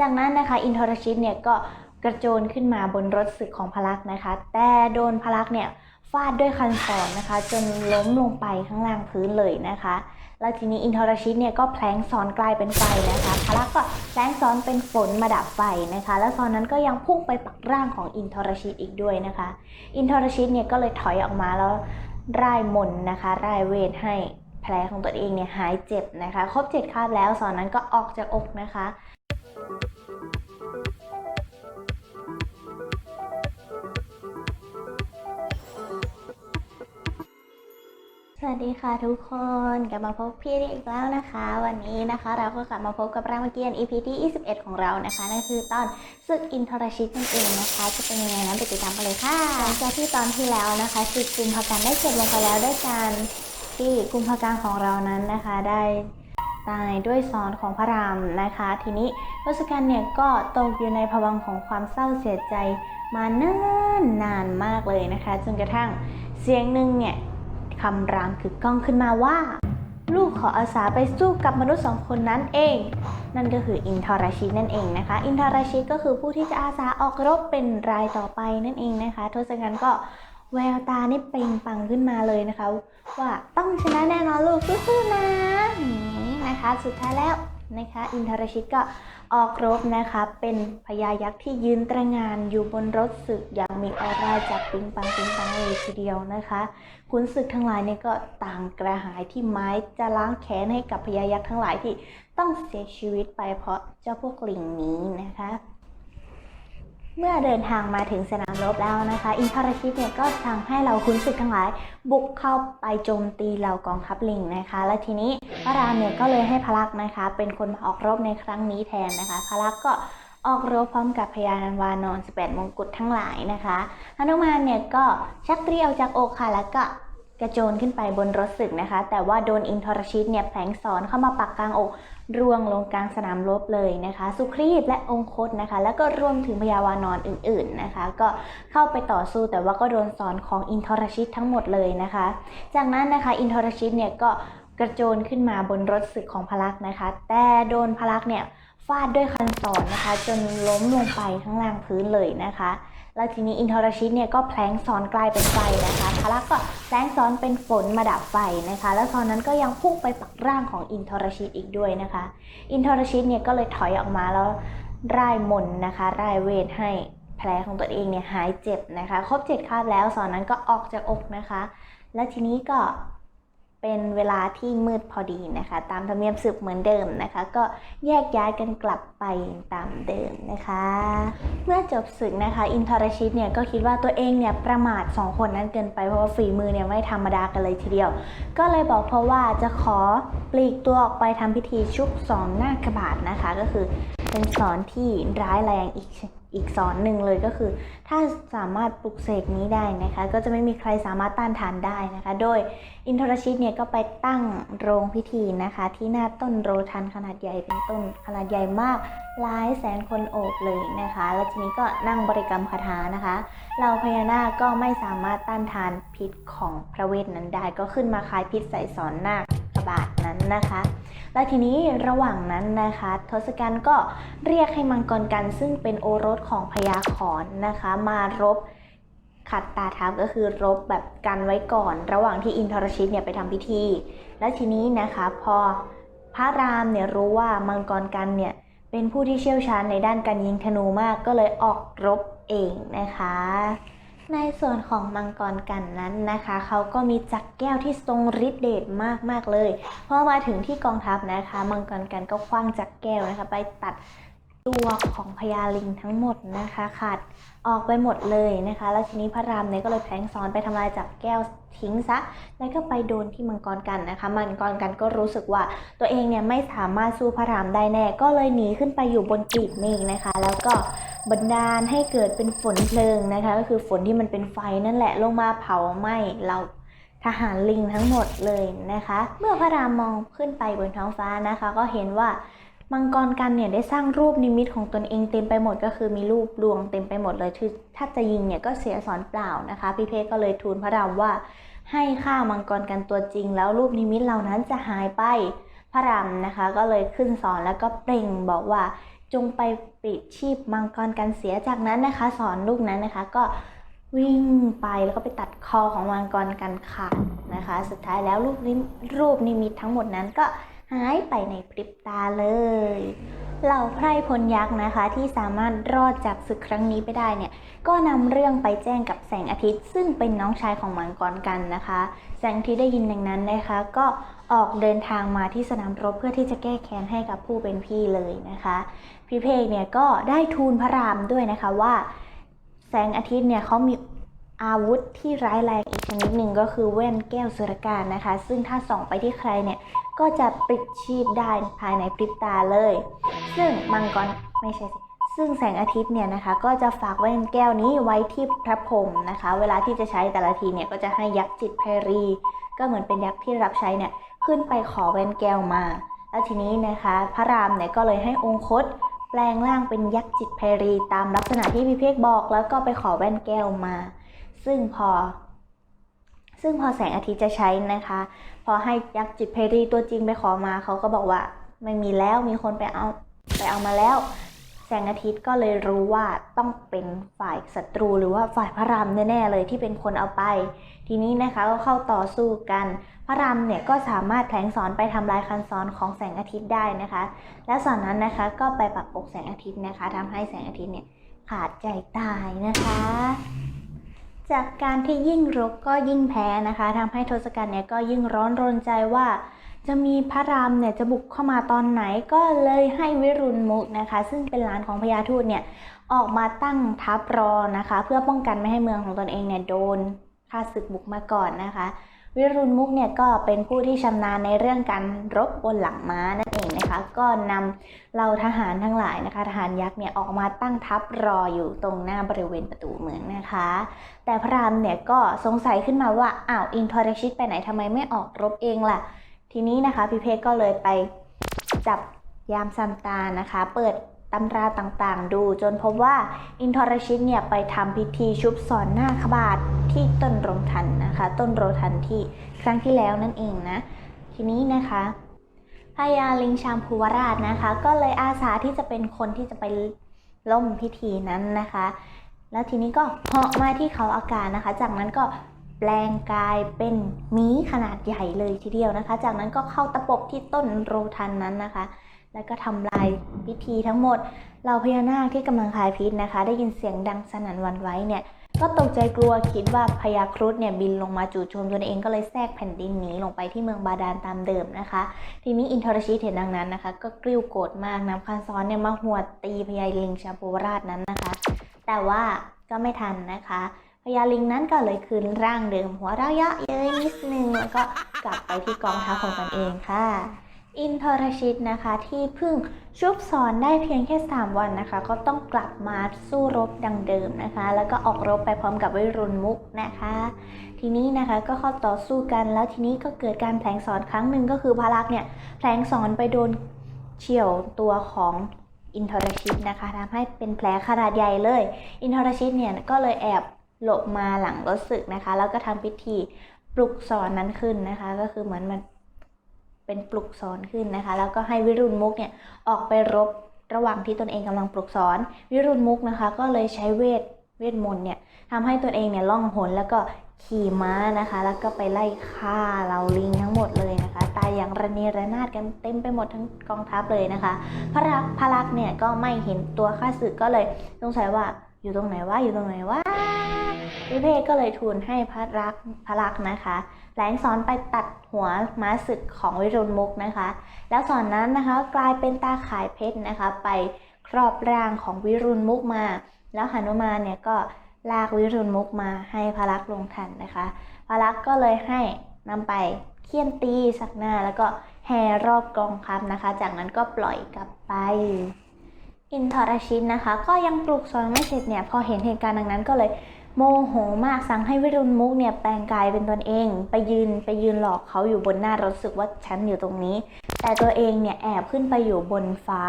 จากนั้นนะคะอินทรชิตเนี่ยก็กระโจนขึ้นมาบนรถศึกของพลักนะคะ แต่โดนพลักเนี่ยฟาดด้วยคันศรนะคะ จนล้มลงไปข้างล่างพื้นเลยนะคะ แล้วทีนี้อินทรชิตเนี่ยก็แผลงซ้อนกลายเป็นไฟนะคะพลักก็แผลงซ้อนเป็นฝนมาดับไฟนะคะ แล้วซ้อนนั้นก็ยังพุ่งไปปักร่างของอินทรชิตอีกด้วยนะคะ อินทรชิตเนี่ยก็เลยถอยออกมาแล้วร่ายมนนะคะร่ายเวทให้แผลของตัวเองเนี่ยหายเจ็บนะคะ ครบเจ็ดคาบแล้วสอนนั้นก็ออกจากอกนะคะ สวัสดีค่ะทุกคนกลับมาพบพี่อีกแล้วนะคะ วันนี้นะคะ เราก็กลับมาพบกับรามเกียรติ EP ที่ 21 ของเรานะคะนั่นคือตอนศึกอินทรชิตนั่นเองนะคะ จะเป็นยังไงนั้นไปติดตามกันเลยค่ะหลังจากที่ตอนที่แล้วนะคะศึกกุมภกันได้จบลงไปแล้วด้วยการที่กุมภกันของเรานั้นนะคะ ได้ ตายด้วยซอนของพระรามนะคะ ทีนี้ทศกัณฐ์เนี่ยก็ตกอยู่ในภวังของความเศร้าเสียใจมาเนานนานมากเลยนะคะ จนกระทั่งเสียงหนึ่งเนี่ยคำรามคือก้องขึ้นมาว่า ลูกขออาสาไปสู้กับมนุษย์สองคนนั้นเอง นั่นก็คืออินทรชิตนั่นเองนะคะ อินทรชิตก็คือผู้ที่จะอาสาออกรบเป็นรายต่อไปนั่นเองนะคะทศกัณฐ์ก็แววตานี่เปล่งปังขึ้นมาเลยนะคะ ว่าต้องชนะแน่นอนลูกสู้ๆนะ นะคะ สุดท้ายแล้วนะคะ อินทรชิตก็ออกรบนะคะ เป็นพญายักษ์ที่ยืนตระงานอยู่บนรถศึกอย่างมีออร่าจากปิงปังปิงปังเลยทีเดียวนะคะขุนศึกทั้งหลายเนี่ยก็ต่างกระหายที่ไม้จะล้างแค้นให้กับพญายักษ์ทั้งหลายที่ต้องเสียชีวิตไปเพราะเจ้าพวกลิงนี้นะคะ เมื่อเดินทางมาถึงสนามรบแล้วนะคะ อินทรชิตเนี่ยก็สั่งให้เราขุนศึกทั้งหลาย บุกเข้าไปโจมตีเหล่ากองทัพลิงนะคะ และทีนี้พระรามเนี่ยก็เลยให้พลักษณ์นะคะ เป็นคนมาออกรบในครั้งนี้แทนนะคะ พลักษ์ก็ออกรบพร้อมกับพญานันวานอน 18 มงกุฎทั้งหลายนะคะหนุมานเนี่ยก็ชักเตรียวจากอกค่ะแล้วก็กระโจนขึ้นไปบนรถศึกนะคะ แต่ว่าโดนอินทรชิตเนี่ยแผลงสอนเข้ามาปักกลางอก ร่วงลงกลางสนามรบเลยนะคะ สุครีตและองคตนะคะ แล้วก็รวมถึงพญาวานอนอื่นๆนะคะ ก็เข้าไปต่อสู้แต่ว่าก็โดนสอนของอินทรชิตทั้งหมดเลยนะคะ จากนั้นนะคะอินทรชิตเนี่ยก็กระโจนขึ้นมาบนรถศึกของพลักษณ์นะคะ แต่โดนพลักษณ์เนี่ยฟาดด้วยคันศรนะคะ จนล้มลงไปข้างล่างพื้นเลยนะคะ แล้วทีนี้อินทรชิตเนี่ยก็แผลงซ้อนกลายเป็นไฟนะคะพลักก็แผลงซ้อนเป็นฝนมาดับไฟนะคะ แล้วตอนนั้นก็ยังพุ่งไปปักร่างของอินทรชิตอีกด้วยนะคะ อินทรชิตเนี่ยก็เลยถอยออกมาแล้วร่ายมนนะคะร่ายเวทให้แผลของตัวเองเนี่ยหายเจ็บนะคะ ครบเจ็ดคาบแล้วสอนนั้นก็ออกจากอกนะคะ และทีนี้ก็ เป็นเวลาที่มืดพอดีนะคะ ตามธรรมเนียมสืบเหมือนเดิมนะคะ ก็แยกย้ายกันกลับไปตามเดิมนะคะ เมื่อจบศึกนะคะ อินทรชิตเนี่ยก็คิดว่าตัวเองเนี่ยประมาทสองคนนั้นเกินไปเพราะว่าฝีมือเนี่ยไม่ธรรมดากันเลยทีเดียว ก็เลยบอกเพราะว่าจะขอปลีกตัวออกไปทำพิธีชุบสอนหน้ากระบาดนะคะ ก็คือเป็นสอนที่ร้ายแรงอีก อีกสอนหนึ่งเลยก็คือ ถ้าสามารถปลุกเสกนี้ได้นะคะ ก็จะไม่มีใครสามารถต้านทานได้นะคะ โดยอินทรชิตเนี่ยก็ไปตั้งโรงพิธีนะคะ ที่หน้าต้นโรทันขนาดใหญ่เป็นต้นขนาดใหญ่มากหลายแสนคนโอบเลยนะคะ แล้วทีนี้ก็นั่งบริกรรมคาถานะคะเหล่าพญานาคก็ไม่สามารถต้านทานพิษของพระเวทนั้นได้ ก็ขึ้นมาคลายพิษใส่สอนนาคก บาทนั้นนะคะ และทีนี้ระหว่างนั้นนะคะทศกัณฐ์ก็เรียกให้มังกรกันซึ่งเป็นโอรสของพญาขอนนะคะ มารบขัดตาทัพก็คือรบแบบกันไว้ก่อน ระหว่างที่อินทรชิตเนี่ยไปทำพิธี และทีนี้นะคะพอพระรามเนี่ยรู้ว่ามังกรกันเนี่ยเป็นผู้ที่เชี่ยวชาญในด้านการยิงธนูมากก็เลยออกรบเองนะคะ ในส่วนของมังกรกันนั้นนะคะ เขาก็มีจักรแก้วที่ทรงฤทธิ์เดชมากๆเลยพอมาถึงที่กองทัพนะคะ มังกรกันก็คว้างจักรแก้วนะคะ ไปตัดตัวของพญาลิงทั้งหมดนะคะ ขาด ออกไปหมดเลยนะคะ แล้วทีนี้พระรามเนี่ยก็เลยแผลงซ้อนไปทำลายจักรแก้วทิ้งซะ แล้วก็ไปโดนที่มังกรกันนะคะ มังกรกันก็รู้สึกว่าตัวเองเนี่ยไม่สามารถสู้พระรามได้แน่ ก็เลยหนีขึ้นไปอยู่บนปีกเมฆนะคะ แล้วก็บันดาลให้เกิดเป็นฝนเพลิงนะคะ ก็คือฝนที่มันเป็นไฟนั่นแหละลงมาเผาไหม้เราทหารลิงทั้งหมดเลยนะคะ เมื่อพระรามมองขึ้นไปบนท้องฟ้านะคะ ก็เห็นว่า มังกรกันเนี่ยได้สร้างรูปนิมิตของตนเองเต็มไปหมดก็คือมีรูปดวงเต็มไปหมดเลยคือถ้าจะยิงเนี่ยก็เสียสอนเปล่านะคะ พี่เพชรก็เลยทูลพระรามว่า ให้ฆ่ามังกรกันตัวจริง แล้วรูปนิมิตเหล่านั้นจะหายไปพระรามนะคะ ก็เลยขึ้นสอนแล้วก็เปล่งบอกว่าจงไปปิดชีพมังกรกันเสียจากนั้นนะคะ สอนลูกนั้นนะคะก็วิ่งไปแล้วก็ไปตัดคอของมังกรกันขาดนะคะ สุดท้ายแล้วรูปนิรูปนิมิตทั้งหมดนั้นก็ หายไปในพริบตาเลย เหล่าไพร่พลยักษ์นะคะ ที่สามารถรอดจากศึกครั้งนี้ไปได้เนี่ยก็นำเรื่องไปแจ้งกับแสงอาทิตย์ ซึ่งเป็นน้องชายของมังกรกันนะคะ แสงอาทิตย์ได้ยินดังนั้นนะคะ ก็ออกเดินทางมาที่สนามรบเพื่อที่จะแก้แค้นให้กับผู้เป็นพี่เลยนะคะ พี่เพกเนี่ยก็ได้ทูลพระรามด้วยนะคะว่า แสงอาทิตย์เนี่ยเขามีอาวุธที่ร้ายแรงอีกชนิดหนึ่งก็คือแว่นแก้วสุรการนะคะ ซึ่งถ้าส่องไปที่ใครเนี่ย ก็จะปลิดชีพได้ภายในพริบตาเลย ซึ่งมังกรไม่ใช่สิซึ่งแสงอาทิตย์เนี่ยนะคะก็จะฝากแว่นแก้วนี้ไว้ที่พระพรหมนะคะ เวลาที่จะใช้แต่ละทีเนี่ยก็จะให้ยักษ์จิตรไพรี ก็เหมือนเป็นยักษ์ที่รับใช้เนี่ยขึ้นไปขอแว่นแก้วมา แล้วทีนี้นะคะพระรามเนี่ยก็เลยให้องคต แปลงร่างเป็นยักษ์จิตรไพรีตามลักษณะที่พี่เพกบอกแล้วก็ไปขอแว่นแก้วมา ซึ่งพอ ซึ่งพอแสงอาทิตย์จะใช้นะคะ พอให้ยักษ์จิตรไพรีตัวจริงไปขอมาเขาก็บอกว่าไม่มีแล้วมีคนไปเอาไปเอามาแล้ว แสงอาทิตย์ก็เลยรู้ว่าต้องเป็นฝ่ายศัตรูหรือว่าฝ่ายพระรามแน่ๆเลยที่เป็นคนเอาไป ทีนี้นะคะก็เข้าต่อสู้กัน พระรามเนี่ยก็สามารถแผลงสอนไปทำลายคันซ้อนของแสงอาทิตย์ได้นะคะ และสอนนั้นนะคะก็ไปปักอกแสงอาทิตย์นะคะทำให้แสงอาทิตย์เนี่ยขาดใจตายนะคะ จากการที่ยิ่งรบก็ยิ่งแพ้นะคะทำให้ทศกัณฐ์เนี่ยก็ยิ่งร้อนรนใจว่า จะมีพระรามเนี่ยจะบุกเข้ามาตอนไหนก็เลยให้วิรุณมุกนะคะ ซึ่งเป็นหลานของพญาทูตเนี่ยออกมาตั้งทัพรอนะคะ เพื่อป้องกันไม่ให้เมืองของตนเองเนี่ยโดนข้าศึกบุกมาก่อนนะคะ วิรุณมุกเนี่ยก็เป็นผู้ที่ชำนาญในเรื่องการรบบนหลังม้านั่นเองนะคะ ก็นำเหล่าทหารทั้งหลายนะคะ ทหารยักษ์เนี่ยออกมาตั้งทัพรออยู่ตรงหน้าบริเวณประตูเมืองนะคะ แต่พระรามเนี่ยก็สงสัยขึ้นมาว่าอ้าวอินทรชิตไปไหนทำไมไม่ออกรบเองล่ะ ทีนี้นะคะพี่เพชก็เลยไปจับยามซัมตานะคะ เปิดตำราต่างๆ ดูจนพบว่าอินทรชิตเนี่ยไปทำพิธีชุบสอนหน้าขบาทที่ต้นโรงทันนะคะ ต้นโรทันที่ครั้งที่แล้วนั่นเองนะ ทีนี้นะคะพญาลิงชามภูวราชนะคะ ก็เลยอาสาที่จะเป็นคนที่จะไปล่มพิธีนั้นนะคะ แล้วทีนี้ก็เหาะมาที่เขาอากาศนะคะ จากนั้นก็แปลงกายเป็นมีขนาดใหญ่เลยทีเดียวนะคะ จากนั้นก็เข้าตะปบที่ต้นโรทันนั้นนะคะ แล้วก็ทำลายพิธีทั้งหมดเหล่าพญานาคที่กำลังคายพิษนะคะ ได้ยินเสียงดังสนั่นวันไหวเนี่ยก็ตกใจกลัวคิดว่าพญาครุฑเนี่ยบินลงมาจู่โจมตนเองก็เลยแทรกแผ่นดินหนีลงไปที่เมืองบาดาลตามเดิมนะคะ ทีนี้อินทรชิตเห็นดังนั้นนะคะ ก็กริ้วโกรธมากนำคันซ้อนเนี่ยมาหวดตีพญาลิงชาปูราชนั้นนะคะ แต่ว่าก็ไม่ทันนะคะพญาลิงนั้นก็เลยคืนร่างเดิมหัวเราะเยาะเย้ยนิดนึงแล้วก็กลับไปที่กองทัพของตนเองค่ะ อินทรชิตนะคะที่เพิ่งชุบสอนได้เพียงแค่ 3 วันนะคะ ก็ต้องกลับมาสู้รบดังเดิมนะคะ แล้วก็ออกรบไปพร้อมกับวิรุณมุกนะคะ ทีนี้นะคะก็เข้าต่อสู้กันแล้วทีนี้ก็เกิดการแผลงสอนครั้งหนึ่งก็คือพารักษ์เนี่ยแผลงสอนไปโดนเฉี่ยวตัวของ อินทรชิตนะคะทำให้เป็นแผลขนาดใหญ่เลย อินทรชิตเนี่ยก็เลยแอบหลบมาหลังรถศึกนะคะ แล้วก็ทำพิธีปลุกสอนนั้นขึ้นนะคะ ก็คือเหมือนมันเป็นปลุกสอนขึ้นนะคะ แล้วก็ให้วิรุณมุกเนี่ยออกไปรบระหว่างที่ตนเองกำลังปลุกสอน วิรุณมุกนะคะ ก็เลยใช้เวทเวทมนต์เนี่ยทำให้ตนเองเนี่ยล่องหนแล้วก็ ขี่ม้านะคะ แล้วก็ไปไล่ฆ่าเหล่าลิงทั้งหมดเลยนะคะ ตายอย่างระเนระนาดกันเต็มไปหมดทั้งกองทัพเลยนะคะ พระรักษ์พระลักษณ์เนี่ยก็ไม่เห็นตัวข้าศึกก็เลยสงสัยว่าอยู่ตรงไหนวะอยู่ตรงไหนวะวิเพกก็เลยทูลให้พระรักษ์พระลักษณ์นะคะแหลงสอนไปตัดหัวม้าศึกของวิรุณมุกนะคะ แล้วสอนนั้นนะคะกลายเป็นตาข่ายเพชรนะคะ ไปครอบร่างของวิรุณมุกมา แล้วหนุมานเนี่ยก็ ลากวิรุณมุกมาให้พระลักษณ์ลงทันนะคะพระลักษณ์ก็เลยให้นำไปเคี่ยนตีสักหน้าแล้วก็แห่รอบกองคับนะคะ จากนั้นก็ปล่อยกลับไป อินทรชิตนะคะ ก็ยังปลุกสอนไม่เสร็จเนี่ยพอเห็นเหตุการณ์ดังนั้นก็เลย โมโหมากสั่งให้วิรุณมุกเนี่ยแปลงกายเป็นตนเอง ไปยืนไปยืนหลอกเขาอยู่บนหน้ารถสึกว่าฉันอยู่ตรงนี้ แต่ตัวเองเนี่ยแอบขึ้นไปอยู่บนฟ้า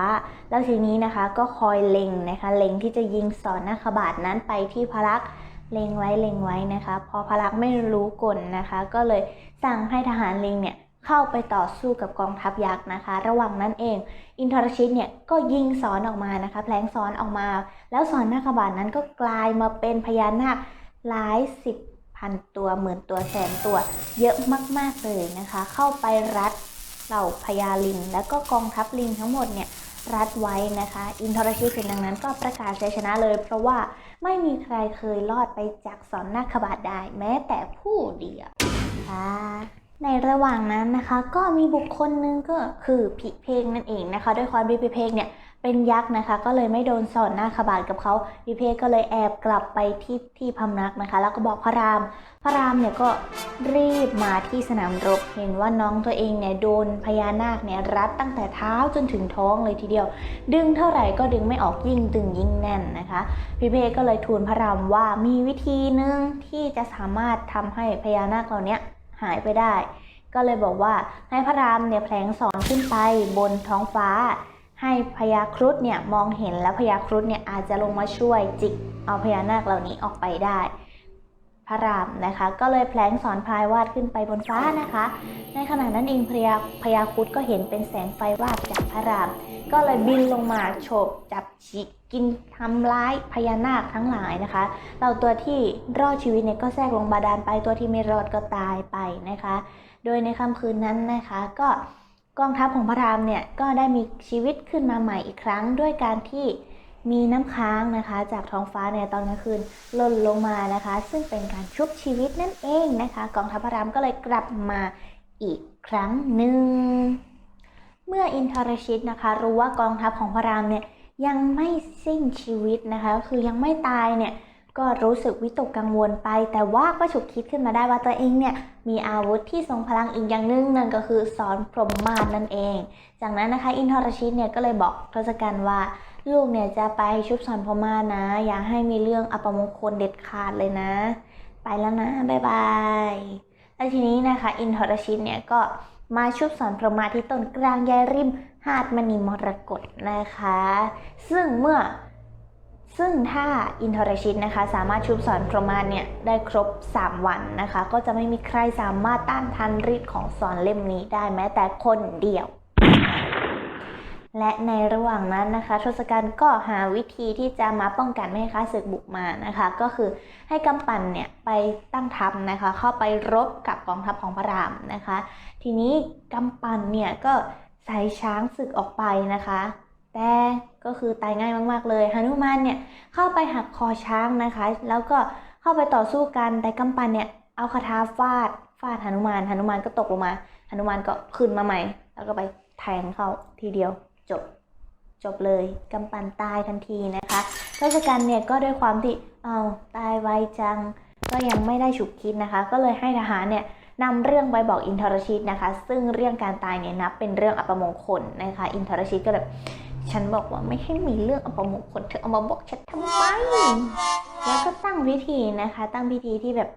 แล้วทีนี้นะคะก็คอยเล็งนะคะเล็งที่จะยิงสอนนาคบาทนั้นไปที่พลักษเล็งไว้เล็งไว้นะคะ พอพลักไม่รู้กลนะคะ ก็เลยสั่งให้ทหารลิงเนี่ย เข้าไปต่อสู้กับกองทัพยักษ์นะคะ ระหว่างนั้นเอง อินทรชิตเนี่ยก็ยิงสอนออกมานะคะแผลงสอนออกมา แล้วสอนนาคบาทนั้นก็กลายมาเป็นพญานาคหลายสิบพันตัวหมื่นตัวแสนตัวเยอะมากๆเลยนะคะ เข้าไปรัดเหล่าพญาลิง แล้วก็กองทัพลิงทั้งหมดเนี่ยรัดไว้นะคะ อินทรชิตเห็นดังนั้นก็ประกาศชัยชนะเลย เพราะว่าไม่มีใครเคยรอดไปจากสอนนาคบาทได้ แม้แต่ผู้เดียวค่ะ ในระหว่างนั้นนะคะก็มีบุคคลหนึงก็คือพิเพกนั่นเองนะคะ ด้วยความที่พิเพกเนี่ยเป็นยักษ์นะคะ ก็เลยไม่โดนสอนนาคบาทกับเขาพิเพกก็เลยแอบกลับไปที่ที่พำนักนะคะ แล้วก็บอกพระราม พระรามเนี่ยก็รีบมาที่สนามรบเห็นว่าน้องตัวเองเนี่ยโดนพญานาคเนี่ยรัดตั้งแต่เท้าจนถึงท้องเลยทีเดียว ดึงเท่าไหร่ก็ดึงไม่ออกยิ่งตึงยิ่งแน่นนะคะพิเภกก็เลยทูลพระรามว่ามีวิธีหนึ่งที่จะสามารถทำให้พญานาคเหล่านี้ หายไปได้ ก็เลยบอกว่าให้พระรามเนี่ยแผลงสอนขึ้นไปบนท้องฟ้า ให้พญาครุฑเนี่ยมองเห็นแล้วพญาครุฑเนี่ยอาจจะลงมาช่วยจิกเอาพญานาคเหล่านี้ออกไปได้ พระรามนะคะ ก็เลยแผลงสอนพรายวาดขึ้นไปบนฟ้านะคะ ในขณะนั้นเองพญาพญาครุฑก็เห็นเป็นแสงไฟวาบจากพระราม ก็เลยบินลงมาโฉบจับฉีก กินทำร้ายพญานาคทั้งหลายนะคะ เราตัวที่รอดชีวิตเนี่ยก็แทรกลงบาดาลไปตัวที่ไม่รอดก็ตายไปนะคะ โดยในค่ำคืนนั้นนะคะ ก็กองทัพของพระรามเนี่ยก็ได้มีชีวิตขึ้นมาใหม่อีกครั้ง ด้วยการที่มีน้ำค้างนะคะ จากท้องฟ้าในตอนกลางคืนหล่นลงมานะคะ ซึ่งเป็นการชุบชีวิตนั่นเองนะคะ กองทัพพระรามก็เลยกลับมาอีกครั้งหนึ่งเมื่ออินทรชิตนะคะ รู้ว่ากองทัพของพระรามเนี่ย ยังไม่สิ้นชีวิตนะคะ คือยังไม่ตายเนี่ยก็รู้สึกวิตกกังวลไป แต่ว่าก็ฉุกคิดขึ้นมาได้ว่าตัวเองเนี่ยมีอาวุธที่ทรงพลังอีกอย่างหนึ่งนั่นก็คือสอนพรหมมาศนั่นเอง จากนั้นนะคะอินทรชิตเนี่ยก็เลยบอกทศกัณฐ์ว่าลูกเนี่ยจะไปชุบสอนพรหมมาศนะ อย่าให้มีเรื่องอัปมงคลเด็ดขาดเลยนะ ไปแล้วนะบ๊ายบายแล้วทีนี้นะคะ อินทรชิตเนี่ยก็มาชุบสอนพรหมาที่ต้นกลางยายริม หาดมณีมรกตนะคะ ซึ่งเมื่อซึ่งถ้าอินทรชิตนะคะ สามารถชุบสอนพรหมาเนี่ยได้ครบ 3 วันนะคะ ก็จะไม่มีใครสามารถต้านทานฤทธิ์ของสอนเล่มนี้ได้แม้แต่คนเดียว และในระหว่างนั้นนะคะทศกัณฐ์ก็หาวิธีที่จะมาป้องกันไม่ให้ข้าศึกบุกมานะคะ ก็คือให้กำปั่นเนี่ยไปตั้งทัพนะคะ เข้าไปรบกับกองทัพของพระรามนะคะ ทีนี้กำปั่นเนี่ยก็ ใส่ช้างศึกออกไปนะคะ แต่ก็คือตายง่ายมากๆเลยหนุมานเนี่ยเข้าไปหักคอช้างนะคะ แล้วก็เข้าไปต่อสู้กันแต่กำปันเนี่ยเอาคาถาฟาดฟาดหนุมานหนุมานก็ตกลงมาหนุมานก็ขึ้นมาใหม่ แล้วก็ไปแทงเข้าทีเดียวจบจบเลยกำปันตายทันทีนะคะทศกัณฐ์เนี่ยก็ด้วยความที่เอาวตายไวจังก็ยังไม่ได้ฉุกคิดนะคะ ก็เลยให้ทหารเนี่ย นำเรื่องไปบอกอินทรชิตนะคะ ซึ่งเรื่องการตายเนี่ยนับเป็นเรื่องอัปมงคลนะคะ อินทรชิตก็แบบฉันบอกว่าไม่ให้มีเรื่องอัปมงคลเธอเอามาบอกฉันทำไม แล้วก็ตั้งพิธีนะคะ ตั้งพิธีที่แบบ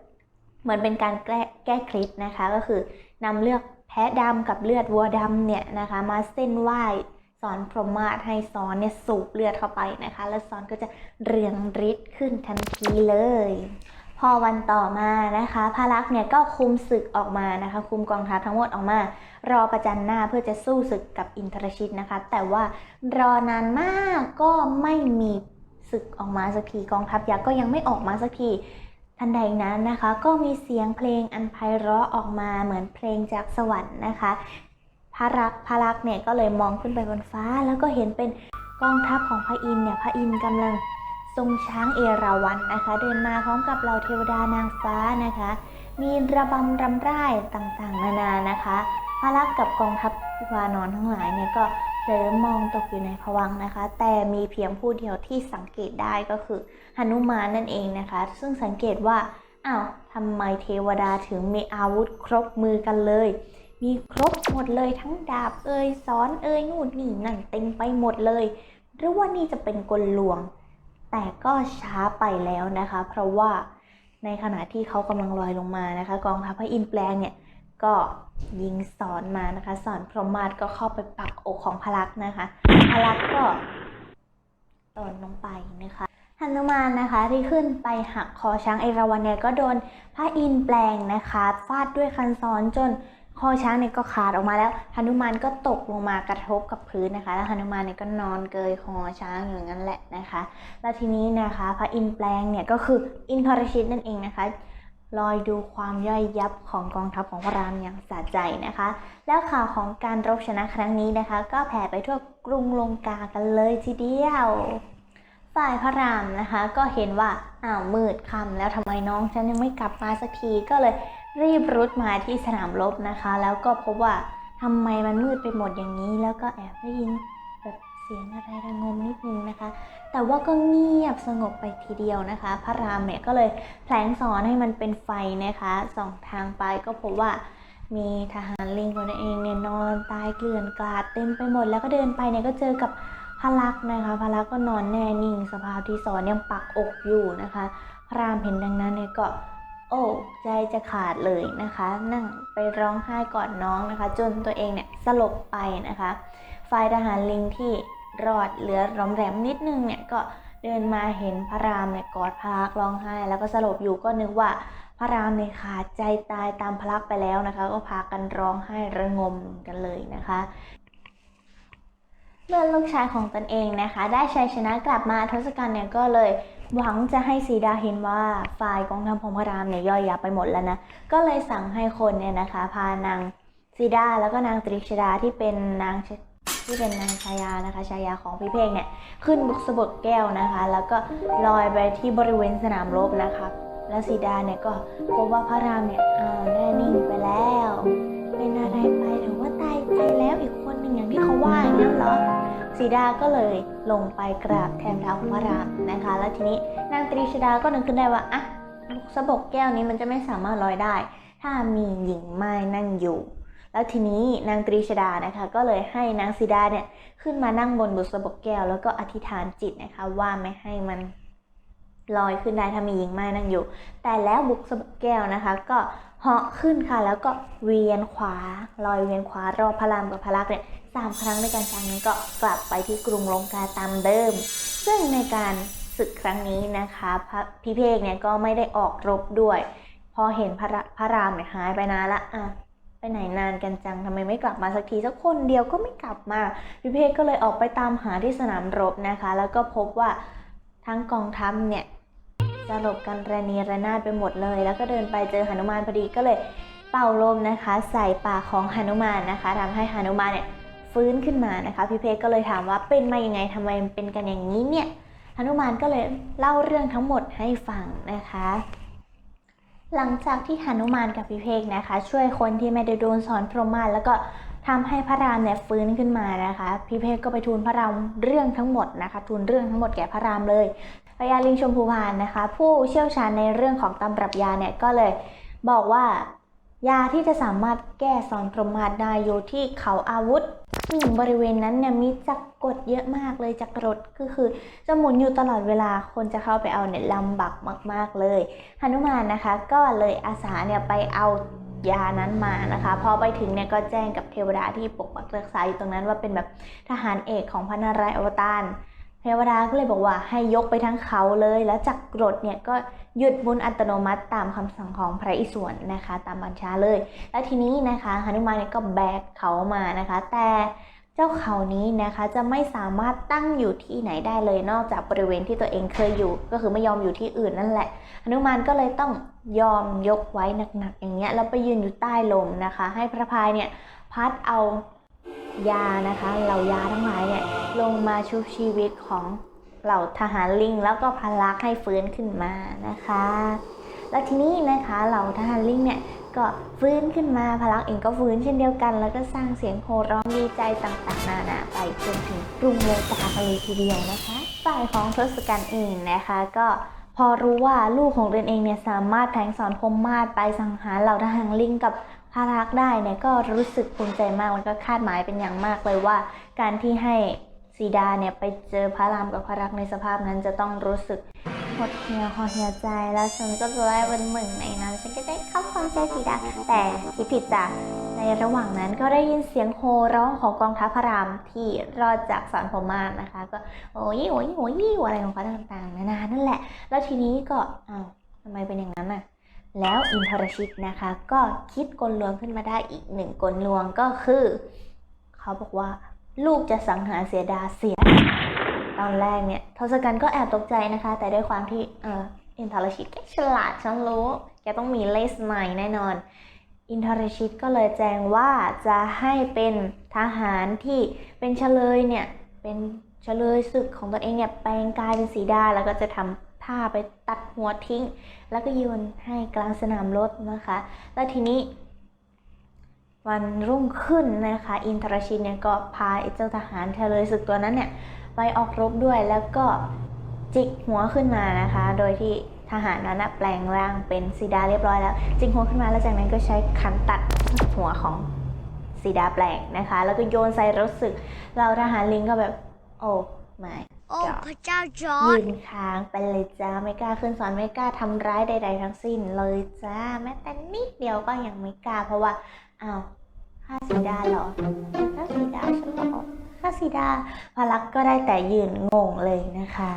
เหมือนเป็นการแก้แก้คล็ดนะคะ ก็คือนำเลือกแพะดำกับเลือดวัวดำเนี่ยนะคะ มาเส้นไหว้สอนพรหมาให้สอนเนี่ยสูบเลือดเข้าไปนะคะ แล้วสอนก็จะเรืองฤทธิ์ขึ้นทันทีเลย พอวันต่อมานะคะพระลักษณ์เนี่ยก็คุมศึกออกมานะคะ คุมกองทัพทั้งหมดออกมา รอประจันหน้าเพื่อจะสู้ศึกกับอินทรชิตนะคะ แต่ว่ารอนานมากก็ไม่มีศึกออกมาสักทีกองทัพยักษ์ก็ยังไม่ออกมาสักทีทันใดนั้นนะคะ ก็มีเสียงเพลงอันไพเราะออกมาเหมือนเพลงจากสวรรค์นะคะพระรักษ์พระลักษณ์เนี่ยก็เลยมองขึ้นไปบนฟ้า แล้วก็เห็นเป็นกองทัพของพระอินเนี่ยพระอินทร์กำลัง ทรงช้างเอราวัณนะคะ เดินมาพร้อมกับเหล่าเทวดานางฟ้านะคะ มีระบำรำร่ายต่างๆ นานานะคะพระลักกับกองทัพวานอนทั้งหลายเนี่ยก็เผลอมองตกอยู่ในภวังนะคะ แต่มีเพียงผู้เดียวที่สังเกตได้ก็คือหนุมานนั่นเองนะคะ ซึ่งสังเกตว่าอ้าวทำไมเทวดาถึงมีอาวุธครบมือกันเลย มีครบหมดเลยทั้งดาบเอ่ยซ้อนเอ่ยนู่นนี่นั่นเต็มไปหมดเลย หรือว่านี่จะเป็นกลลวง แต่ก็ช้าไปแล้วนะคะ เพราะว่าในขณะที่เขากำลังลอยลงมานะคะ กองทัพพระอินทร์แปลงเนี่ยก็ยิงสอนมานะคะ สอนพรหมาศก็เข้าไปปักอกของพระลักษ์นะคะพระลักษ์ก็ตนลงไปนะคะหนุมานนะคะที่ขึ้นไปหักคอช้างเอราวัณเนี่ยก็โดนพระอินทร์แปลงนะคะฟาดด้วยคันซ้อนจน คอช้างเนี่ยก็ขาดออกมาแล้วหนุมานก็ตกลงมากระทบกับพื้นนะคะ แล้วหนุมานเนี่ยก็นอนเกยคอช้างอย่างนั้นแหละนะคะ แล้วทีนี้นะคะพระอินทร์แปลงเนี่ยก็คืออินทรชิตนั่นเองนะคะลอยดูความย่อยยับของกองทัพของพระรามอย่างสะใจนะคะ แล้วข่าวของการรบชนะครั้งนี้นะคะ ก็แผ่ไปทั่วกรุงลงกากันเลยทีเดียว ฝ่ายพระรามนะคะ ก็เห็นว่าอ้าวมืดค่ำแล้วทำไมน้องฉันยังไม่กลับมาสักทีก็เลย รีบรุดมาที่สนามรบนะคะ แล้วก็พบว่าทำไมมันมืดไปหมดอย่างนี้ แล้วก็แอบได้ยินแบบเสียงอะไรระงมนิดนึงนะคะ แต่ว่าก็เงียบสงบไปทีเดียวนะคะ พระรามเนี่ยก็เลยแผลงสอนให้มันเป็นไฟนะคะส่องทางไปก็พบว่ามีทหารลิงคนนั้นเองเนี่ยนอนตายเกลื่อนกลาดเต็มไปหมด แล้วก็เดินไปเนี่ยก็เจอกับพระลักษณ์นะคะพระลักษ์ก็นอนแน่นิ่ง สภาพที่สอนยังปักอกอยู่นะคะ พระรามเห็นดังนั้นเนี่ยก็ โอ้ใจจะขาดเลยนะคะ นั่งไปร้องไห้กอดน้องนะคะ จนตัวเองเนี่ยสลบไปนะคะ ฝ่ายทหารลิงที่รอดเหลือร้อมแรมนิดนึงเนี่ยก็เดินมาเห็นพระรามเนี่ยกอดพระลักษมณ์ร้องไห้ แล้วก็สลบอยู่ก็นึกว่าพระรามเนี่ยขาดใจตายตามพระลักษมณ์ไปแล้วนะคะ ก็พากันร้องไห้ระงมกันเลยนะคะเมื่อลูกชายของตนเองนะคะ ได้ชัยชนะกลับมาทศกัณฐ์เนี่ยก็เลย หวังจะให้สีดาเห็นว่าฝ่ายกองทัพของพระรามเนี่ยย่อยยับไปหมดแล้วนะ ก็เลยสั่งให้คนเนี่ยนะคะ พานางสีดาแล้วก็นางตริชดาที่เป็นนางที่เป็นนางชายานะคะชายาของพี่เพกเนี่ยขึ้นบุกสะบดแก้วนะคะ แล้วก็ลอยไปที่บริเวณสนามรบนะคะแล้วสีดาเนี่ยก็พบว่าพระรามเนี่ยอ้าวแน่นิ่งไปแล้ว เป็นอะไรไปหรือว่าตายไปแล้วอีกคนหนึ่งอย่างที่เขาว่าอย่างนั้นเหรอ สีดาก็เลยลงไปกราบแทนเท้าของพระรามนะคะ แล้วทีนี้นางตรีชดาก็นึกขึ้นได้ว่าอะลูกสะบกแก้วนี้มันจะไม่สามารถลอยได้ ถ้ามีหญิงไม้นั่งอยู่ แล้วทีนี้นางตรีชดานะคะ ก็เลยให้นางสีดาเนี่ยขึ้นมานั่งบนบุษบกแก้ว แล้วก็อธิษฐานจิตนะคะว่าไม่ให้มันลอยขึ้นได้ถ้ามีหญิงไม้นั่งอยู่ แต่แล้วบุกสะบกแก้วนะคะ ก็เหาะขึ้นค่ะ แล้วก็เวียนขวาลอยเวียนขวารอบพระรามกับพระลักษณ์เนี่ย สามครั้งด้วยกันจากนั้นก็กลับไปที่กรุงลงกาตามเดิม ซึ่งในการศึกครั้งนี้นะคะพระพิเภกเนี่ยก็ไม่ได้ออกรบด้วย พอเห็นพระพระรามเนี่ยหายไปนานละอะไปไหนนานกันจังทำไมไม่กลับมาสักทีสักคนเดียวก็ไม่กลับมา พิเภกก็เลยออกไปตามหาที่สนามรบนะคะ แล้วก็พบว่าทั้งกองทัพเนี่ยสลบกันระเนีระนาดไปหมดเลย แล้วก็เดินไปเจอหนุมานพอดีก็เลยเป่าลมนะคะ ใส่ปากของหนุมานนะคะทำให้หนุมานเนี่ย ฟื้นขึ้นมานะคะพี่เพชรก็เลยถามว่าเป็นมายังไงทำไมเป็นกันอย่างนี้เนี่ยหนุมานก็เลยเล่าเรื่องทั้งหมดให้ฟังนะคะ หลังจากที่หนุมานกับพี่เพกนะคะ ช่วยคนที่ไม่ได้โดนสอนพรหมาแล้วก็ทำให้พระรามเนี่ยฟื้นขึ้นมานะคะพี่เพกก็ไปทูลพระรามเรื่องทั้งหมดนะคะ ทูลเรื่องทั้งหมดแก่พระรามเลยพญาลิงชมพูพานนะคะ ผู้เชี่ยวชาญในเรื่องของตำรับยาเนี่ยก็เลยบอกว่า ยาที่จะสามารถแก้สอนพรมาได้อยู่ที่เขาอาวุธ ซึ่งบริเวณนั้นเนี่ยมีจักรกดเยอะมากเลยจักรรถก็คือจะหมุนอยู่ตลอดเวลาคนจะเข้าไปเอาเนี่ยลำบากมาก ๆเลยหนุมานนะคะ ก็เลยอาสาเนี่ยไปเอายานั้นมานะคะ พอไปถึงเนี่ยก็แจ้งกับเทวดาที่ปกปักรักษาอยู่ตรงนั้นว่าเป็นแบบทหารเอกของพระนารายณ์อวตาร เทวดาก็เลยบอกว่าให้ยกไปทั้งเขาเลย แล้วจักรกรดเนี่ยก็หยุดหมุนอัตโนมัติตามคำสั่งของพระอิศวรนะคะ ตามบัญชาเลย แล้วทีนี้นะคะหนุมานก็แบกเขามานะคะ แต่เจ้าเขานี้นะคะจะไม่สามารถตั้งอยู่ที่ไหนได้เลยนอกจากบริเวณที่ตัวเองเคยอยู่ ก็คือไม่ยอมอยู่ที่อื่นนั่นแหละหนุมานก็เลยต้องยอมยกไว้หนักๆอย่างเงี้ยแล้วไปยืนอยู่ใต้ลมนะคะ ให้พระพายเนี่ยพัดเอา ยานะคะเหล่ายาทั้งหลายเนี่ยลงมาชุบชีวิตของเหล่าทหารลิงแล้วก็พลักให้ฟื้นขึ้นมานะคะ แล้วทีนี้นะคะเหล่าทหารลิงเนี่ยก็ฟื้นขึ้นมาพลักเองก็ฟื้นเช่นเดียวกัน แล้วก็สร้างเสียงโห่ร้องดีใจต่างๆ นานาไปจนถึงกรุงโลกากันเลยทีเดียวนะคะฝ่ายของทศกัณฐ์เองนะคะ ก็พอรู้ว่าลูกของตนเองเนี่ยสามารถแทงสอนพมมาศไปสังหารเหล่าทหารลิงกับ พารักได้เนี่ยก็รู้สึกภูมิใจมากแล้วก็คาดหมายเป็นอย่างมากเลยว่า การที่ให้สีดาเนี่ยไปเจอพระรามกับพระรักในสภาพนั้นจะต้องรู้สึกหดเหี่ยวหดเหี่ยวใจแล้วฉันก็จะได้เป็นหนึ่งในนั้นฉันก็ได้เข้าความใจสีดาแต่คิดผิดจ้ะในระหว่างนั้นก็ได้ยินเสียงโห่ร้องของกองทัพพระรามที่รอดจากสอนพมานนะคะ ก็โอ้ยโอ้ยโอ้ยอะไรของเขาต่างๆนานานั่นแหละ แล้วทีนี้ก็อ้าวทำไมเป็นอย่างนั้นน่ะ แล้วอินทรชิตนะคะ ก็คิดกลลวงขึ้นมาได้อีกหนึ่งกลลวงก็คือ เขาบอกว่า ลูกจะสังหารเสียดาเสีย ตอนแรกเนี่ยทศกัณฐ์ก็แอบตกใจนะคะ แต่ด้วยความที่เอออินทรชิตแกฉลาดฉันรู้ แกต้องมีเลสใหม่แน่นอน อินทรชิตก็เลยแจ้งว่าจะให้เป็นทหารที่เป็นเฉลยเนี่ยเป็นเฉลยศึกของตนเองเนี่ยแปลงกายเป็นสีดาแล้วก็จะทำ ท่าไปตัดหัวทิ้ง แล้วก็โยนให้กลางสนามรบนะคะ แล้วทีนี้ วันรุ่งขึ้นนะคะ อินทรชิตเนี่ยก็พาเจ้าทหารเฉลยศึกตัวนั้นเนี่ยไปออกรบด้วยแล้วก็จิกหัวขึ้นมานะคะ โดยที่ทหารนั้นแปลงร่างเป็นสีดาเรียบร้อยแล้ว จิกหัวขึ้นมาแล้วจากนั้นก็ใช้คันตัดหัวของสีดาแปลงนะคะ แล้วก็โยนใส่รถศึก เราทหารลิงก็แบบ โอ้ไม่ โอ้จ้ะพระเจ้าจอยืร์ดนค้างไปเลยจ้าไม่กล้าขึ้นสอนไม่กล้าทำร้ายใด ๆ ทั้งสิ้นเลยจ้าแม้แต่นิดเดียวก็ยังไม่กล้า เพราะว่าอ้าวข้าสีดาเหรอข้าสีดาฉันเหรอข้าสีดาพลักษ์ก็ได้แต่ยืนงงเลยนะคะ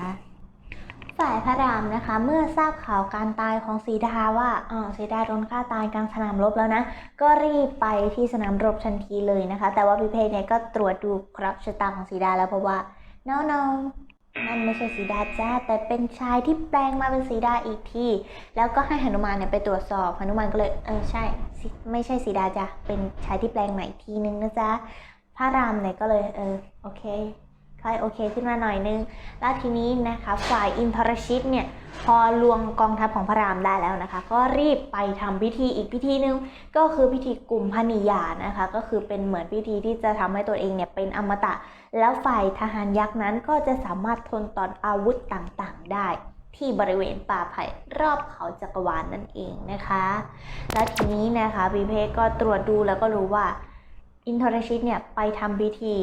ฝ่ายพระรามนะคะ เมื่อทราบข่าวการตายของสีดาว่าอ๋อสีดาโดนฆ่าตายกลางสนามรบแล้วนะ ก็รีบไปที่สนามรบทันทีเลยนะคะ แต่ว่าพิเพศเนี่ยก็ตรวจดูเคราะห์ชะตาของสีดาแล้วเพราะว่า no no นั่นไม่ใช่สีดาจ้า แต่เป็นชายที่แปลงมาเป็นสีดาอีกที แล้วก็ให้หนุมานเนี่ยไปตรวจสอบหนุมานก็เลยเออใช่ ไม่ใช่สีดาจ้ะเป็นชายที่แปลงใหม่อีกทีนึงนะจ๊ะพระรามเนี่ยก็เลยเออโอเคค่อยโอเคขึ้นมาหน่อยนึง แล้วทีนี้นะคะฝ่ายอินทรชิตเนี่ยพอลวงกองทัพของพระรามได้แล้วนะคะ ก็รีบไปทำพิธีอีกพิธีนึง ก็คือพิธีกลุ่มพนิยานะคะ ก็คือเป็นเหมือนพิธีที่จะทำให้ตัวเองเนี่ยเป็นอมตะ แล้วฝ่ายทหารยักษ์นั้นก็จะสามารถทนต่ออาวุธต่างๆ ได้ที่บริเวณป่าไผ่รอบเขาจักรวาลนนั่นเองนะคะ และทีนี้นะคะบีเพก็ตรวจดูแล้วก็รู้ว่าอินทรชิตเนี่ยไปทำพิธี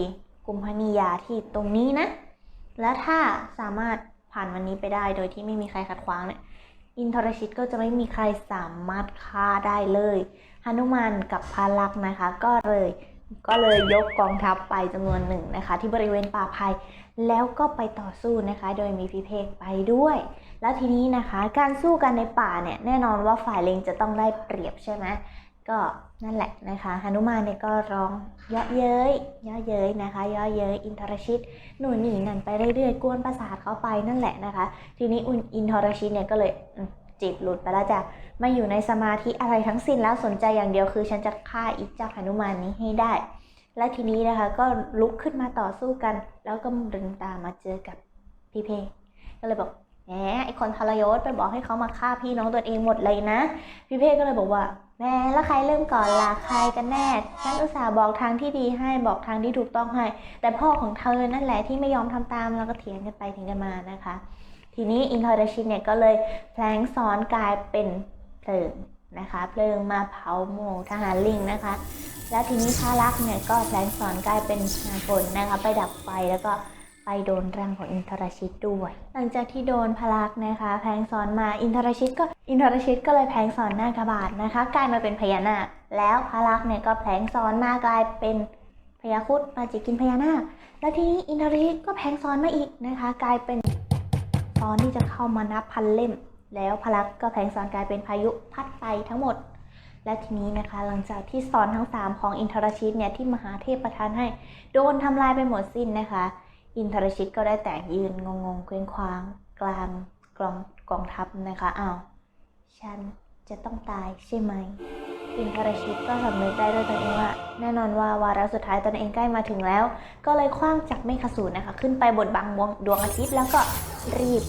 กุมพนิยาที่ตรงนี้นะ และถ้าสามารถผ่านวันนี้ไปได้โดยที่ไม่มีใครขัดขวางเนี่ยอินทรชิตก็จะไม่มีใครสามารถฆ่าได้เลยหนุมานกับพาลักษ์นะคะ ก็เลย ก็เลยยกกองทัพไปจำนวนหนึ่งนะคะ ที่บริเวณป่าไผ่แล้วก็ไปต่อสู้นะคะ โดยมีพิเภกไปด้วย แล้วทีนี้นะคะการสู้กันในป่าเนี่ยแน่นอนว่าฝ่ายเลงจะต้องได้เปรียบใช่ไหมก็นั่นแหละนะคะหนุมานเนี่ยก็ร้องเยาะเย้ยเยาะเย้ยนะคะเยาะเย้ยอินทรชิต หนูหนีนั่นไปเรื่อยๆกวนประสาทเขาไปนั่นแหละนะคะ ทีนี้อุนอินทรชิตเนี่ยก็เลย จิตหลุดไปแล้วจ้ะไม่อยู่ในสมาธิอะไรทั้งสิ้นแล้วสนใจอย่างเดียวคือ ฉันจะฆ่าอีเจ้าหนุมานนี้ให้ได้ และทีนี้นะคะก็ลุกขึ้นมาต่อสู้กัน แล้วก็ดึงตามาเจอกับพี่เพก็เลยบอกแหมไอคนทรยศไปบอกให้เขามาฆ่าพี่น้องตัวเองหมดเลยนะ พี่เพก็เลยบอกว่าแหมแล้วใครเริ่มก่อนล่ะใครกันแน่ ฉันอุตส่าห์บอกทางที่ดีให้บอกทางที่ถูกต้องให้ แต่พ่อของเธอนั่นแหละที่ไม่ยอมทำตามแล้วก็เถียงกันไปเถียงกันมานะคะ ทีนี้อินทรชิตเนี่ยก็เลยแพลงซ้อนกลายเป็นเพลิงนะคะเพลิงมาเผาหมู่ทหารลิงนะคะ แล้วทีนี้พระลักษณ์เนี่ยก็แพลงซ้อนกลายเป็นนางฝนนะคะไปดับไฟแล้วก็ไปโดนร่างของอินทรชิตด้วย หลังจากที่โดนพระลักษณ์นะคะแพลงซ้อนมาอินทรชิตก็อินทรชิตก็เลยแพลงซ้อนหน้ากระบาดนะคะกลายมาเป็นพญานาค แล้วพระลักษณ์เนี่ยก็แพลงซ้อนมากลายเป็นพญาคุดมาจิกินพญานาค แล้วทีนี้อินทรชิตก็แพลงซ้อนมาอีกนะคะ กลายเป็น ตอนที่จะเข้ามานับพันเล่ม แล้วพลักก็แผงสอนกลายเป็นพายุพัดไปทั้งหมด และทีนี้นะคะหลังจากที่สอนทั้ง 3 ของอินทรชิตเนี่ยที่มหาเทพประทานให้โดนทำลายไปหมดสิ้นนะคะ อินทรชิตก็ได้แต่ยืนงงงๆเคว้งคว้าง กลางกองกองทัพนะคะอ้าวฉันจะต้องตายใช่ไหม อินทรชิตก็สำนึกได้ด้วยตนเองว่า แน่นอนว่าวาระสุดท้ายตนเองใกล้มาถึงแล้ว ก็เลยคว้างจักเมฆสูรนะคะ ขึ้นไปบนบังดวงดวงอาทิตย์แล้วก็รีบ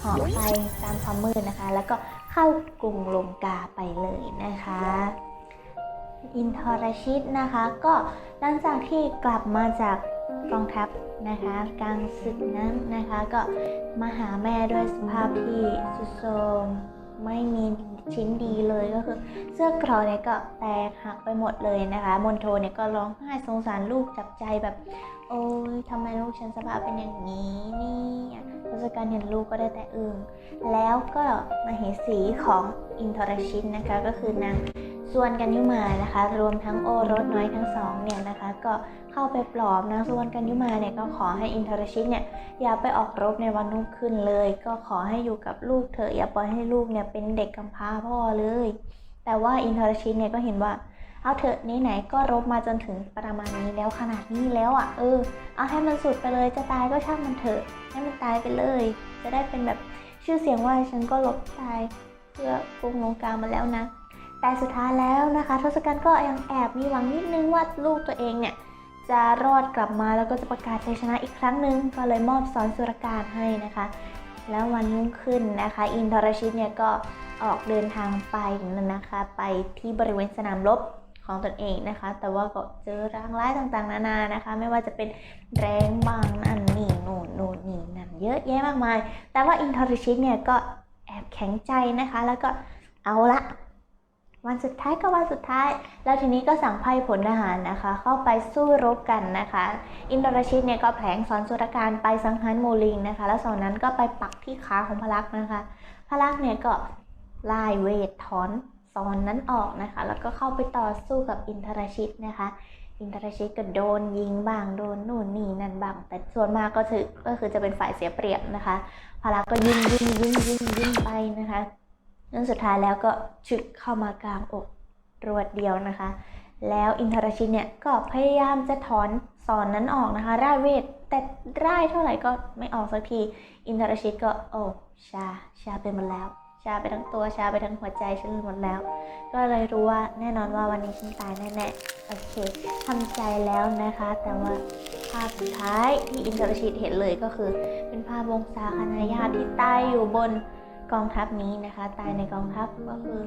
เหาะไปตามความมืดนะคะ แล้วก็เข้ากรุงลงกาไปเลยนะคะ อินทรชิตนะคะก็หลังจากที่กลับมาจากกองทัพนะคะกลางศึกนั้นนะคะ ก็มาหาแม่ด้วยสภาพที่สุดโทรม ไม่มีชิ้นดีเลยก็คือ เสื้อเกราะเนี่ยก็แตกหักไปหมดเลยนะคะมนโทเนี่ยก็ร้องไห้สงสารลูกจับใจแบบ โอ้ยทำไมลูกฉันสภาพเป็นอย่างนี้นี่ยทศกัณฐ์เห็นลูกก็ได้แต่อึ้งแล้วก็มาเหสีของอินทรชิตนะคะ ก็คือนาง ส่วนกันยุมานะคะ รวมทั้งโอรสน้อยทั้งสองเนี่ยนะคะ ก็เข้าไปปลอบนะส่วนกันยุมาเนี่ยก็ขอให้อินทรชิตเนี่ยอย่าไปออกรบในวันรุ่งขึ้นเลย ก็ขอให้อยู่กับลูกเถอะอย่าปล่อยให้ลูกเนี่ยเป็นเด็กกำพร้าพ่อเลย แต่ว่าอินทรชิตเนี่ยก็เห็นว่าเอาเถอะนี้ไหนๆก็รบมาจนถึงประมาณนี้แล้วขนาดนี้แล้วอะเออเอาให้มันสุดไปเลยจะตายก็ช่างมันเถอะให้มันตายไปเลย จะได้เป็นแบบชื่อเสียงว่าฉันก็ลบตายเพื่อกรุงลงกลางมาแล้วนะ แต่สุดท้ายแล้วนะคะทศกัณฐ์ก็ยังแอบมีหวังนิดนึงว่าลูกตัวเองเนี่ยจะรอดกลับมาแล้วก็จะประกาศชัยชนะอีกครั้งหนึ่งก็เลยมอบสอนสุรการให้นะคะ แล้ววันรุ่งขึ้นนะคะ อินทรชิตเนี่ยก็ออกเดินทางไปนะคะ ไปที่บริเวณสนามรบของตนเองนะคะ แต่ว่าก็เจอร่างร้ายต่างๆ นานานะคะ ไม่ว่าจะเป็นแรงบางนั่นนี่โน่นโน่นนี่นั่นเยอะแยะมากมาย แต่ว่าอินทรชิตเนี่ยก็แอบแข็งใจนะคะ แล้วก็เอาละ วันสุดท้ายก็วันสุดท้าย แล้วทีนี้ก็สั่งไพ่ผลทหารนะคะ เข้าไปสู้รบกันนะคะ อินทรชิตเนี่ยก็แผลงสอนสุรการไปสังหารโมลิงนะคะ แล้วสอนนั้นก็ไปปักที่ขาของพลักษ์นะคะพลักษ์เนี่ยก็ไล่เวทถอนสอนนั้นออกนะคะ แล้วก็เข้าไปต่อสู้กับอินทรชิตนะคะ อินทรชิตก็โดนยิงบ้างโดนนู่นนี่นั่นบ้าง แต่ส่วนมากก็ถือก็คือจะเป็นฝ่ายเสียเปรียบนะคะพลักษ์ก็ยิงยิงยิงยิงยิงไปนะคะ จนสุดท้ายแล้วก็ฉึกเข้ามากลางอกรวดเดียวนะคะ แล้วอินทรชิตเนี่ยก็พยายามจะถอนสอนนั้นออกนะคะร่ายเวทแต่ร่ายเท่าไหร่ก็ไม่ออกสักที อินทรชิตก็โอ้ชาชาไปหมดแล้ว ชาไปทั้งตัวชาไปทั้งหัวใจฉันหมดแล้ว ก็เลยรู้ว่าแน่นอนว่าวันนี้ฉันตายแน่ๆโอเคทำใจแล้วนะคะ แต่ว่าภาพสุดท้ายที่อินทรชิตเห็นเลยก็คือ เป็นภาพวงศาคณาญาติที่ตายอยู่บน กองทัพนี้นะคะ ตายในกองทัพก็คือ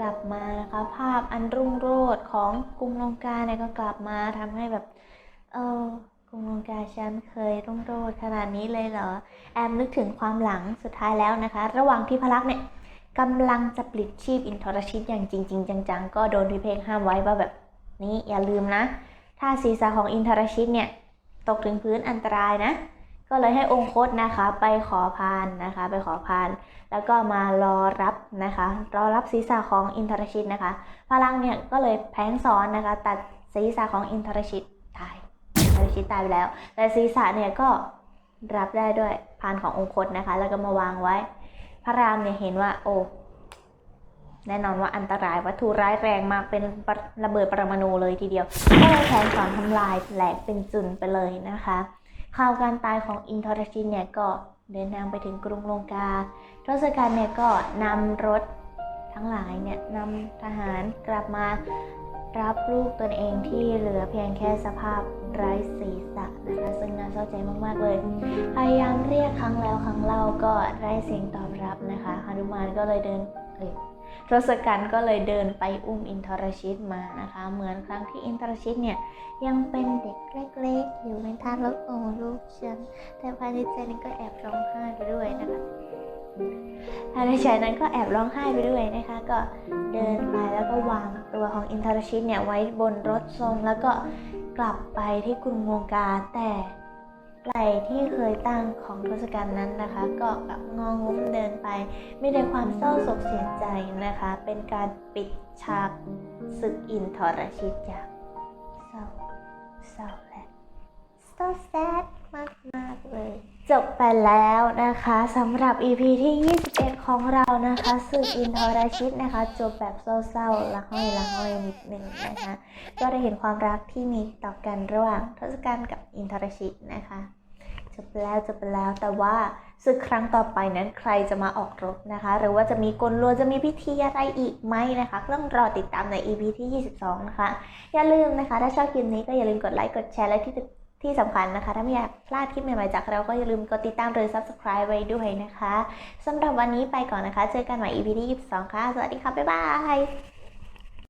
กลับมานะคะภาพอันรุ่งโรจน์ของกรุงลงกาเนี่ยก็กลับมาทำให้แบบเออกรุงลงกาฉันเคยรุ่งโรจน์ขนาดนี้เลยเหรอแอมนึกถึงความหลังสุดท้ายแล้วนะคะ ระหว่างที่พลักษณ์เนี่ยกำลังจะปลิดชีพอินทรชิตอย่างจริง ๆ จังๆ ก็โดนพิเภกห้ามไว้ว่าแบบนี้อย่าลืมนะ ถ้าศีรษะของอินทรชิตเนี่ยตกถึงพื้นอันตรายนะ ก็เลยให้องคตนะคะ ไปขอพานนะคะ ไปขอพาน แล้วก็มารอรับนะคะ รอรับศีรษะของอินทรชิตนะคะ พลังเนี่ยก็เลยแผงซ้อนนะคะ ตัดศีรษะของอินทรชิตตายอินทรชิตตายไปแล้ว แต่ศีรษะเนี่ยก็รับได้ด้วยพานขององคตนะคะ แล้วก็มาวางไว้ พระรามเนี่ยเห็นว่า โอ้แน่นอนว่าอันตรายวัตถุร้ายแรงมากเป็นระเบิดปรมาณูเลยทีเดียวก็เลยแผนสอนทำลายแหลกเป็นจุนไปเลยนะคะ ข่าวการตายของอินทรชิตเนี่ยก็เดินทางไปถึงกรุงลงกาทศกัณฐ์เนี่ยก็นำรถทั้งหลายเนี่ยนำทหารกลับมารับลูกตนเองที่เหลือเพียงแค่สภาพไร้ศีรษะนะคะซึ่งน่าเศร้าใจมากๆเลย พยายามเรียกครั้งแล้วครั้งเล่าก็ไร้เสียงตอบรับนะคะหนุมานก็เลยเดินเอ้ย ทศกัณฐ์ก็เลยเดินไปอุ้มอินทรชิตมานะคะ เหมือนครั้งที่อินทรชิตเนี่ยยังเป็นเด็กเล็กๆ อยู่ในท่าล้วโอ้ลูกฉันแต่ภายในใจนั้นก็แอบร้องไห้ไปด้วยนะคะภายในใจนั้นก็แอบร้องไห้ไปด้วยนะคะ ก็เดินไปแล้วก็วางตัวของอินทรชิตเนี่ยไว้บนรถทรงแล้วก็กลับไปที่กรุงวงกาแต่ ไกลที่เคยตั้งของทศกัณฐ์นั้นนะคะ ก็แบบงองุ้มเดินไปไม่ได้ความเศร้าโศกเสียใจนะคะ เป็นการปิดฉากศึกอินทรชิตอย่างเศร้าเศร้าและ so sad มากมากเลย จบไปแล้วนะคะสำหรับ EP ที่ 21 ของเรานะคะศึกอินทรชิตนะคะ จบแบบเศร้าๆละห้อยละห้อยนิดนึงนะคะ ก็ได้เห็นความรักที่มีต่อกันระหว่างทศกัณฐ์กับอินทรชิตนะคะจบไปแล้วจบไปแล้วแต่ว่าศึกครั้งต่อไปนั้นใครจะมาออกรบนะคะ หรือว่าจะมีกลลวจะมีพิธีอะไรอีกไหมนะคะต้องรอติดตามใน EP ที่ 22 นะคะ อย่าลืมนะคะ ถ้าชอบคลิปนี้ก็อย่าลืมกดไลค์กดแชร์และที่ ที่สำคัญนะคะ ถ้าไม่อยากพลาดคลิปใหม่ๆจากเราก็อย่าลืมกดติดตามหรือ subscribe ไว้ด้วยนะคะสำหรับวันนี้ไปก่อนนะคะ เจอกันใหม่ EP ที่ 22 ค่ะ สวัสดีค่ะ บ๊ายบาย